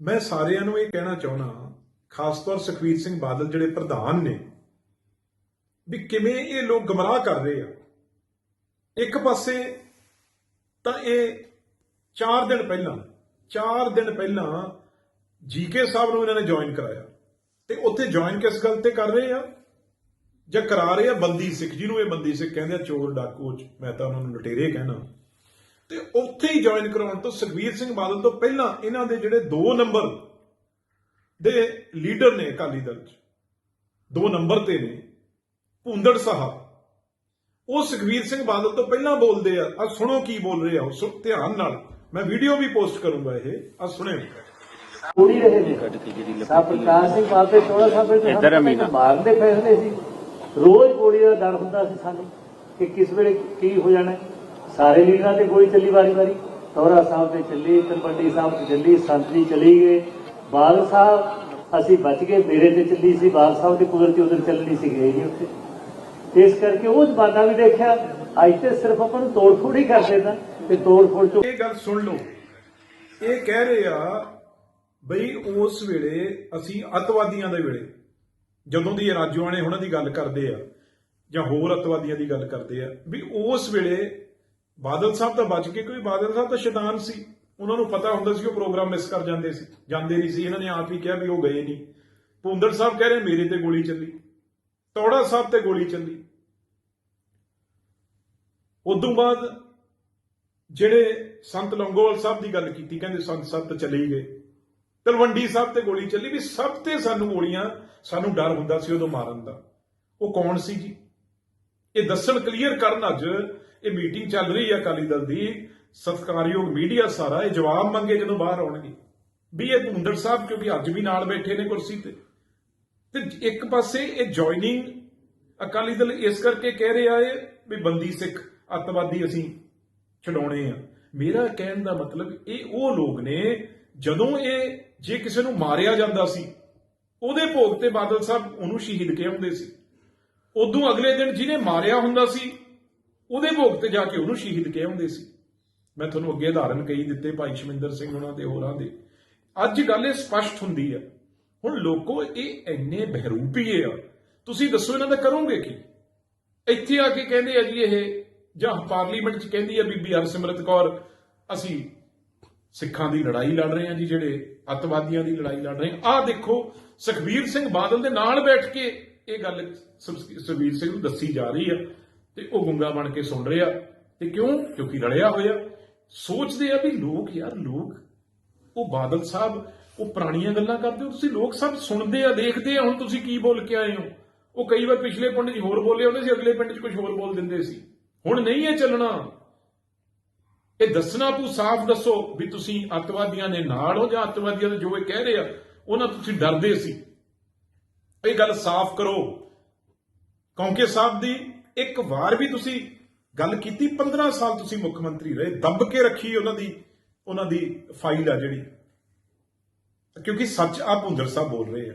ਮੈਂ ਸਾਰਿਆਂ ਨੂੰ ਇਹ ਕਹਿਣਾ ਚਾਹੁੰਦਾ ਖਾਸ ਤੌਰ ਸੁਖਬੀਰ ਸਿੰਘ ਬਾਦਲ ਜਿਹੜੇ ਪ੍ਰਧਾਨ ਨੇ, ਵੀ ਕਿਵੇਂ ਇਹ ਲੋਕ ਗਮਰਾਹ ਕਰ ਰਹੇ ਆ। ਇੱਕ ਪਾਸੇ ਤਾਂ ਇਹ 4 ਦਿਨ ਪਹਿਲਾਂ 4 ਦਿਨ ਪਹਿਲਾਂ ਜੀਕੇ ਸਾਹਿਬ ਨੂੰ ਇਹਨਾਂ ਨੇ ਜੁਆਇਨ ਕਰਾਇਆ ਤੇ ਉੱਥੇ ਜੁਆਇਨ ਕਿਸ ਗੱਲ ਤੇ ਕਰ ਰਹੇ ਆ? ਜਾਂ ਕਰਾ ਰਹੇ ਆ? ਬੰਦੀ ਸਿੱਖ ਜਿਹਨੂੰ ਇਹ ਬੰਦੀ ਸਿੱਖ ਕਹਿੰਦੇ ਆ, ਚੋਰ ਡਾਕੂ ਮੈਂ ਤਾਂ ਉਹਨਾਂ ਨੂੰ ਲਟੇਰੇ ਕਹਿਣਾ। ਤੇ ਉੱਥੇ ਹੀ ਜੁਆਇਨ ਕਰਾਉਣ ਤੋਂ ਸੁਖਬੀਰ ਸਿੰਘ ਬਾਦਲ ਤੋਂ ਪਹਿਲਾਂ ਇਹਨਾਂ ਦੇ ਜਿਹੜੇ 2 ਨੰਬਰ ਦੇ ਲੀਡਰ ਨੇ ਅਕਾਲੀ ਦਲ ਚ 2 ਨੰਬਰ ਤੇ ਨੇ ਭੁੰਦੜ ਸਾਹਿਬ। ਉਹ ਸੁਖਬੀਰ ਸਿੰਘ ਬਾਦਲ ਤੋਂ ਪਹਿਲਾਂ ਬੋਲਦੇ ਆ ਆ ਸੁਣੋ ਕੀ ਬੋਲ ਰਹੇ ਆ ਉਹ ਸੁ- ਧਿਆਨ ਨਾਲ। ਮੈਂ ਵੀਡੀਓ ਵੀ ਪੋਸਟ ਕਰੂੰਗਾ ਇਹ ਆ ਸੁਣਿਓ। ਪੂਰੀ ਰਹੇ ਨੇ। ਸਾ ਪ੍ਰਕਾਸ਼ ਸਿੰਘ ਬਾਬੇ ਚੋੜਾ ਸਾਹਿਬ ਦੇ ਇੱਧਰ ਆ ਮੀਨਾ। ਮਾਰਦੇ ਫੈਸਲੇ ਸੀ। ਰੋਜ਼ ਗੋਲੀ ਦਾ ਡਰ ਹੁੰਦਾ ਸੀ ਸਾਨੂੰ ਕਿ ਕਿਸ ਵੇਲੇ ਕੀ ਹੋ ਜਾਣਾ। ਹੈ। ਸਾਰੇ ਲੀਡਰਾਂ ਤੇ ਗੋਲੀ ਚੱਲੀ ਵਾਰੀ ਵਾਰੀ। ਤੋਰਾ ਸਾਹਿਬ ਤੇ ਚੱਲੀ ਤਲਵੰਡੀ ਸਾਹਿਬ ਤੇ ਚੱਲੀ, ਸੰਤਰੀ ਚਲੀ ਗਏ। ਬਾਲ ਸਾਹਿਬ, ਅਸੀਂ ਬਚ ਗਏ ਮੇਰੇ ਤੇ ਚੱਲੀ ਸੀ ਬਾਲ ਸਾਹਿਬ ਤੇ ਕੁਦਰਤੀ ਉਧਰ ਚੱਲਣੀ ਸੀ ਗਏ ਨਹੀਂ ਉੱਥੇ। ਇਸ ਕਰਕੇ ਉਹ ਜ਼ਮਾਨਾ ਵੀ ਦੇਖਿਆ, ਅੱਜ ਤੇ ਸਿਰਫ ਆਪਾਂ ਨੂੰ ਤੋੜ ਫੋੜ ਹੀ ਕਰ ਦੇਣਾ ਤੇ ਤੋੜ ਫੋੜ ਚੋਂ ਇਹ ਗੱਲ ਸੁਣ ਲਓ। ਇਹ ਕਹਿ ਰਹੇ ਆ ਬਈ ਉਸ ਵੇਲੇ ਅਸੀਂ ਅਤਵਾਦੀਆਂ ਦੇ ਵੇਲੇ, ਜਦੋਂ ਦੀ ਇਹ ਉਹਨਾਂ ਦੀ ਗੱਲ ਕਰਦੇ ਆ, ਜਾਂ ਹੋਰ ਅਤਵਾਦੀਆਂ ਦੀ ਗੱਲ ਕਰਦੇ ਆ, ਵੀ ਉਸ ਵੇਲੇ ਬਾਦਲ ਸਾਹਿਬ ਤਾਂ ਬਚ ਕੇ ਕੋਈ ਬਾਦਲ ਸਾਹਿਬ ਤਾਂ ਸ਼ੈਤਾਨ ਸੀ। ਉਹਨਾਂ ਨੂੰ ਪਤਾ ਹੁੰਦਾ ਸੀ ਉਹ ਪ੍ਰੋਗਰਾਮ ਮਿਸ ਕਰ ਜਾਂਦੇ ਸੀ, ਜਾਂਦੇ ਨਹੀਂ ਸੀ। ਇਹਨਾਂ ਨੇ ਆਪ ਹੀ ਕਿਹਾ ਵੀ ਉਹ ਗਏ ਨਹੀਂ। ਭੁੰਦੜ ਸਾਹਿਬ ਕਹਿ ਰਹੇ, ਮੇਰੇ ਤੇ ਗੋਲੀ ਚੱਲੀ। ਤੌੜਾ ਸਾਹਿਬ ਤੇ ਗੋਲੀ ਚੱਲੀ। ਉਦੋਂ ਬਾਅਦ ਜਿਹੜੇ ਸੰਤ ਲੰਗੋਵਾਲ ਸਾਹਿਬ ਦੀ ਗੱਲ ਕੀਤੀ, ਕਹਿੰਦੇ ਸੰਤ ਸਾਹਿਬ ਤਾਂ ਚਲੇ ਹੀ ਗਏ। ਤਲਵੰਡੀ ਸਾਹਿਬ ਤੇ ਗੋਲੀ ਚੱਲੀ ਵੀ ਸਭ ਤੇ ਸਾਨੂੰ ਗੋਲੀਆਂ, ਸਾਨੂੰ ਡਰ ਹੁੰਦਾ ਸੀ ਉਦੋਂ ਮਾਰਨ ਦਾ। ਉਹ ਕੌਣ ਸੀ ਜੀ? ਇਹ ਦੱਸਣ ਕਲੀਅਰ ਕਰਨ ਅੱਜ ਇਹ ਮੀਟਿੰਗ ਚੱਲ ਰਹੀ ਹੈ ਅਕਾਲੀ ਦਲ ਦੀ। ਸਤਿਕਾਰਯੋਗ ਮੀਡੀਆ ਸਾਰਾ ਇਹ ਜਵਾਬ ਮੰਗੇ ਜਦੋਂ ਬਾਹਰ ਆਉਣਗੇ। ਵੀ ਇਹ ਭੁੰਦੜ ਸਾਹਿਬ ਕਿਉਂਕਿ ਅੱਜ ਵੀ ਨਾਲ ਬੈਠੇ ਨੇ ਕੁਰਸੀ ਤੇ। ਤੇ ਇੱਕ ਪਾਸੇ ਇਹ ਜੁਆਇਨਿੰਗ ਅਕਾਲੀ ਦਲ ਇਸ ਕਰਕੇ ਕਹਿ ਰਿਹਾ ਹੈ ਵੀ ਬੰਦੀ ਸਿੱਖ ਅੱਤਵਾਦੀ ਅਸੀਂ ਛਡਾਉਣੇ ਆ। ਮੇਰਾ ਕਹਿਣ ਦਾ ਮਤਲਬ ਇਹ ਉਹ ਲੋਕ ਨੇ ਜਦੋਂ ਇਹ ਜੇ ਕਿਸੇ ਨੂੰ ਮਾਰਿਆ ਜਾਂਦਾ ਸੀ, ਉਹਦੇ ਭੋਗ ਤੇ ਬਾਦਲ ਸਾਹਿਬ ਉਹਨੂੰ ਸ਼ਹੀਦ ਕਹਿੰਦੇ ਸੀ। ਉਦੋਂ ਅਗਲੇ ਦਿਨ ਜਿਹਨੇ ਮਾਰਿਆ ਹੁੰਦਾ ਸੀ ਉਹਦੇ ਭੋਗ ਤੇ ਜਾ ਕੇ ਉਹਨੂੰ ਸ਼ਹੀਦ ਕਹਿੰਦੇ ਸੀ। ਮੈਂ ਤੁਹਾਨੂੰ ਅੱਗੇ ਉਦਾਹਰਨ ਕਹੀ ਦਿੱਤੇ ਭਾਈ ਸ਼ਮਿੰਦਰ ਸਿੰਘ ਉਹਨਾਂ ਦੇ, ਹੋਰਾਂ ਦੇ। ਅੱਜ ਗੱਲ ਇਹ ਸਪਸ਼ਟ ਹੁੰਦੀ ਆ ਹੁਣ ਲੋਕੋ, ਇਹ ਇੰਨੇ ਬਹਿਰੂਪੀਏ ਆ। ਤੁਸੀਂ ਦੱਸੋ ਇਹਨਾਂ ਦਾ ਕਰੋਗੇ ਕੀ? ਇੱਥੇ ਆ ਕੇ ਕਹਿੰਦੇ ਆ ਜੀ ਇਹ, ਜਾਂ ਪਾਰਲੀਮੈਂਟ 'ਚ ਕਹਿੰਦੀ ਆ ਬੀਬੀ ਹਰਸਿਮਰਤ ਕੌਰ, ਅਸੀਂ ਸਿੱਖਾਂ ਦੀ ਲੜਾਈ ਲੜ ਰਹੇ ਆ ਜੀ ਜਿਹੜੇ ਅੱਤਵਾਦੀਆਂ ਦੀ ਲੜਾਈ ਲੜ ਰਹੇ ਆ। ਆਹ ਦੇਖੋ, ਸੁਖਬੀਰ ਸਿੰਘ ਬਾਦਲ ਦੇ ਨਾਲ ਬੈਠ ਕੇ ਇਹ ਗੱਲ ਸੁਖਬੀਰ ਸਿੰਘ ਨੂੰ ਦੱਸੀ ਜਾ ਰਹੀ ਆ। ਤੇ ਉਹ ਗੁੰਗਾ ਬਣ ਕੇ ਸੁਣ ਰਿਹਾ ਤੇ ਕਿਉਂ? ਕਿਉਂਕਿ ਰਲਿਆ ਹੋਇਆ। ਸੋਚਦੇ ਆ ਵੀ ਲੋਕ ਯਾਰ, ਲੋਕ, ਉਹ ਬਾਦਲ ਸਾਹਿਬ, ਉਹ ਪੁਰਾਣੀਆਂ ਗੱਲਾਂ ਕਰਦੇ ਹੋ ਤੁਸੀਂ? ਲੋਕ ਸਭ ਸੁਣਦੇ ਆ, ਦੇਖਦੇ ਆ, ਹੁਣ ਤੁਸੀਂ ਕੀ ਬੋਲ ਕੇ ਆਏ ਹੋ? ਉਹ ਕਈ ਵਾਰ ਪਿਛਲੇ ਪਿੰਡ 'ਚ ਹੋਰ ਬੋਲੇ ਹੁੰਦੇ ਸੀ, ਅਗਲੇ ਪਿੰਡ 'ਚ ਕੁਝ ਹੋਰ ਬੋਲ ਦਿੰਦੇ ਸੀ। ਹੁਣ ਨਹੀਂ ਇਹ ਚੱਲਣਾ। ਇਹ ਦੱਸਣਾ ਤੂੰ ਸਾਫ਼ ਦੱਸੋ ਵੀ ਤੁਸੀਂ ਅੱਤਵਾਦੀਆਂ ਦੇ ਨਾਲ ਹੋ ਜਾਂ ਅੱਤਵਾਦੀਆਂ ਦੇ ਜੋ ਇਹ ਕਹਿ ਰਹੇ ਆ, ਉਹਨਾਂ ਤੋਂ ਤੁਸੀਂ ਡਰਦੇ ਸੀ। ਇਹ ਗੱਲ ਸਾਫ਼ ਕਰੋ। ਕਿਉਂਕਿ ਸਾਹਿਬ ਦੀ ਇੱਕ ਵਾਰ ਵੀ ਤੁਸੀਂ ਗੱਲ ਕੀਤੀ 15 ਸਾਲ ਤੁਸੀਂ ਮੁੱਖ ਮੰਤਰੀ ਰਹੇ, ਦੱਬ ਕੇ ਰੱਖੀ ਉਹਨਾਂ ਦੀ ਉਹਨਾਂ ਦੀ ਫਾਈਲ ਆ ਜਿਹੜੀ। ਕਿਉਂਕਿ ਸੱਚ ਆ ਭੁੰਦਰ ਸਾਹਿਬ ਬੋਲ ਰਹੇ ਆ।